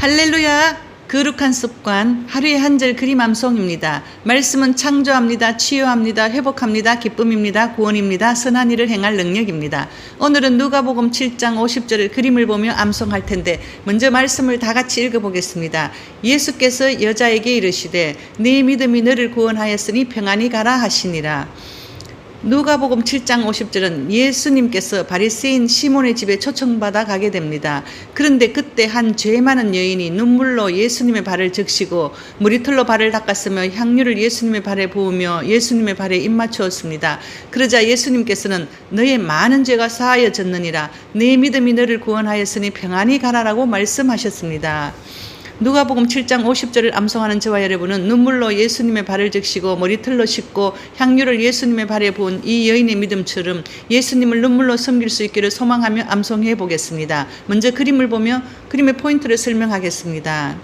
할렐루야! 거룩한 습관, 하루에 한 절 그림 암송입니다. 말씀은 창조합니다. 치유합니다. 회복합니다. 기쁨입니다. 구원입니다. 선한 일을 행할 능력입니다. 오늘은 누가복음 7장 50절을 그림을 보며 암송할 텐데 먼저 말씀을 다 같이 읽어 보겠습니다. 예수께서 여자에게 이르시되 네 믿음이 너를 구원하였으니 평안히 가라 하시니라. 누가복음 7장 50절은 예수님께서 바리새인 시몬의 집에 초청받아 가게 됩니다. 그런데 그때 한 죄 많은 여인이 눈물로 예수님의 발을 적시고 머리털로 발을 닦았으며 향유를 예수님의 발에 부으며 예수님의 발에 입맞추었습니다. 그러자 예수님께서는 너의 많은 죄가 사하여졌느니라 내 믿음이 너를 구원하였으니 평안히 가라라고 말씀하셨습니다. 누가복음 7장 50절을 암송하는 저와 여러분은 눈물로 예수님의 발을 적시고 머리털로 씻고 향유를 예수님의 발에 부은 이 여인의 믿음처럼 예수님을 눈물로 섬길 수 있기를 소망하며 암송해 보겠습니다. 먼저 그림을 보며 그림의 포인트를 설명하겠습니다.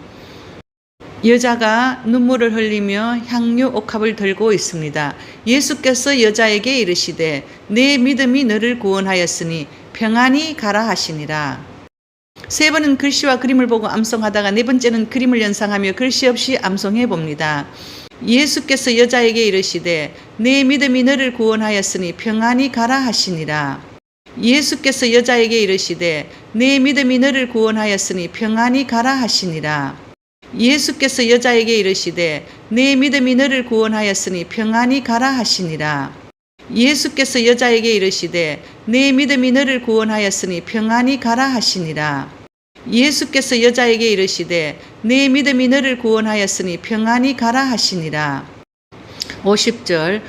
여자가 눈물을 흘리며 향유 옥합을 들고 있습니다. 예수께서 여자에게 이르시되 내 믿음이 너를 구원하였으니 평안히 가라 하시니라. 세 번은 글씨와 그림을 보고 암송하다가 네 번째는 그림을 연상하며 글씨 없이 암송해 봅니다. 예수께서 여자에게 이르시되 내 믿음이 너를 구원하였으니 평안히 가라 하시니라. 예수께서 여자에게 이르시되 내 믿음이 너를 구원하였으니 평안히 가라 하시니라. 예수께서 여자에게 이르시되 내 믿음이 너를 구원하였으니 평안히 가라 하시니라. 예수께서 여자에게 이르시되 내 믿음이 너를 구원하였으니 평안히 가라 하시니라. 예수께서 여자에게 이르시되 내 믿음이 너를 구원하였으니 평안히 가라 하시니라. 50절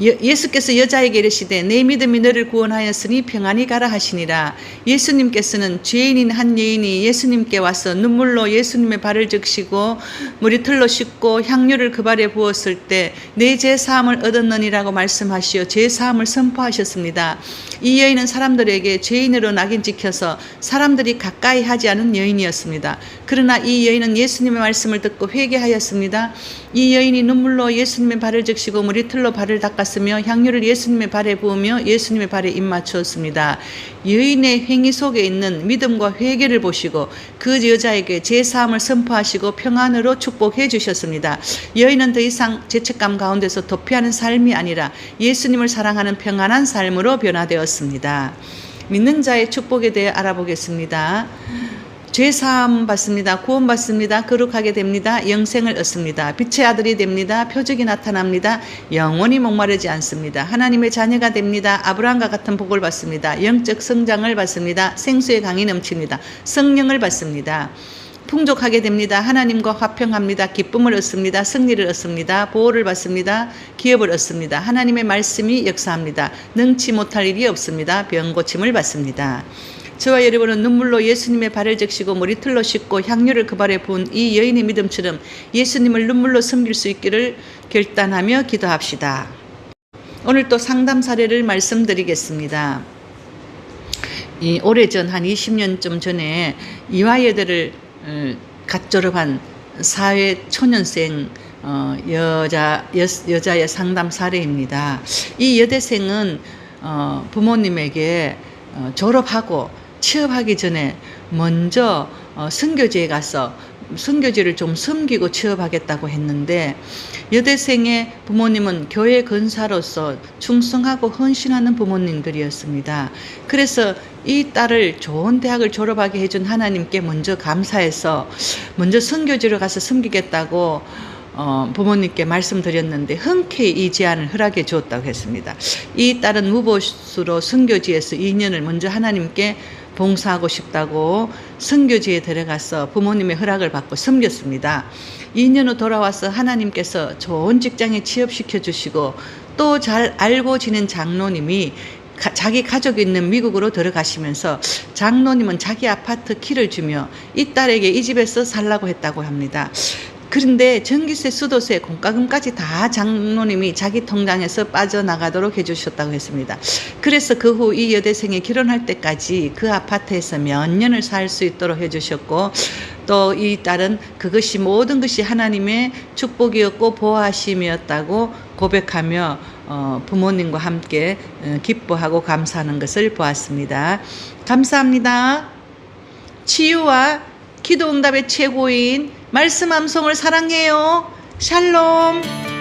예수께서 여자에게 이르시되 내 믿음이 너를 구원하였으니 평안히 가라 하시니라. 예수님께서는 죄인인 한 여인이 예수님께 와서 눈물로 예수님의 발을 적시고 머리털로 씻고 향유를 그 발에 부었을 때 내 죄 사함을 얻었느니라고 말씀하시어 죄 사함을 선포하셨습니다. 이 여인은 사람들에게 죄인으로 낙인 찍혀서 사람들이 가까이 하지 않은 여인이었습니다. 그러나 이 여인은 예수님의 말씀을 듣고 회개하였습니다. 이 여인이 눈물로 예수님의 발을 적시고 머리털로 발을 닦 았으며 향유를 예수님의 발에 부으며 예수님의 발에 입맞추었습니다. 여인의 행위 속에 있는 믿음과 회개를 보시고 그 여자에게 제 사함을 선포하시고 평안으로 축복해 주셨습니다. 여인은 더 이상 죄책감 가운데서 도피하는 삶이 아니라 예수님을 사랑하는 평안한 삶으로 변화되었습니다. 믿는 자의 축복에 대해 알아보겠습니다. 죄 사함 받습니다. 구원 받습니다. 거룩하게 됩니다. 영생을 얻습니다. 빛의 아들이 됩니다. 표적이 나타납니다. 영원히 목마르지 않습니다. 하나님의 자녀가 됩니다. 아브라함과 같은 복을 받습니다. 영적 성장을 받습니다. 생수의 강이 넘칩니다. 성령을 받습니다. 풍족하게 됩니다. 하나님과 화평합니다. 기쁨을 얻습니다. 승리를 얻습니다. 보호를 받습니다. 기업을 얻습니다. 하나님의 말씀이 역사합니다. 능치 못할 일이 없습니다. 병 고침을 받습니다. 저와 여러분은 눈물로 예수님의 발을 적시고 머리털로 씻고 향유를 그 발에 부은 이 여인의 믿음처럼 예수님을 눈물로 섬길 수 있기를 결단하며 기도합시다. 오늘 또 상담 사례를 말씀드리겠습니다. 이 오래전 한 20년쯤 전에 이화여대를 어, 갓 졸업한 사회 초년생 어, 여자 여, 여자의 상담 사례입니다. 이 여대생은 어, 부모님에게 어, 졸업하고 취업하기 전에 먼저 어, 선교지에 가서 선교지를 좀 섬기고 취업하겠다고 했는데 여대생의 부모님은 교회 건사로서 충성하고 헌신하는 부모님들이었습니다. 그래서 이 딸을 좋은 대학을 졸업하게 해준 하나님께 먼저 감사해서 먼저 선교지로 가서 섬기겠다고 어, 부모님께 말씀드렸는데 흔쾌히 이 제안을 허락해 주었다고 했습니다. 이 딸은 무보수로 선교지에서 2년을 먼저 하나님께 봉사하고 싶다고 선교지에 들어가서 부모님의 허락을 받고 섬겼습니다. 2년 후 돌아와서 하나님께서 좋은 직장에 취업시켜 주시고 또 잘 알고 지낸 장로님이 가, 자기 가족이 있는 미국으로 들어가시면서 장로님은 자기 아파트 키를 주며 이 딸에게 이 집에서 살라고 했다고 합니다. 그런데 전기세, 수도세, 공과금까지 다 장로님이 자기 통장에서 빠져나가도록 해주셨다고 했습니다. 그래서 그 후 이 여대생이 결혼할 때까지 그 아파트에서 몇 년을 살 수 있도록 해주셨고 또 이 딸은 그것이 모든 것이 하나님의 축복이었고 보호하심이었다고 고백하며 어, 부모님과 함께 어, 기뻐하고 감사하는 것을 보았습니다. 감사합니다. 치유와 기도 응답의 최고인 말씀 암송을 사랑해요. 샬롬.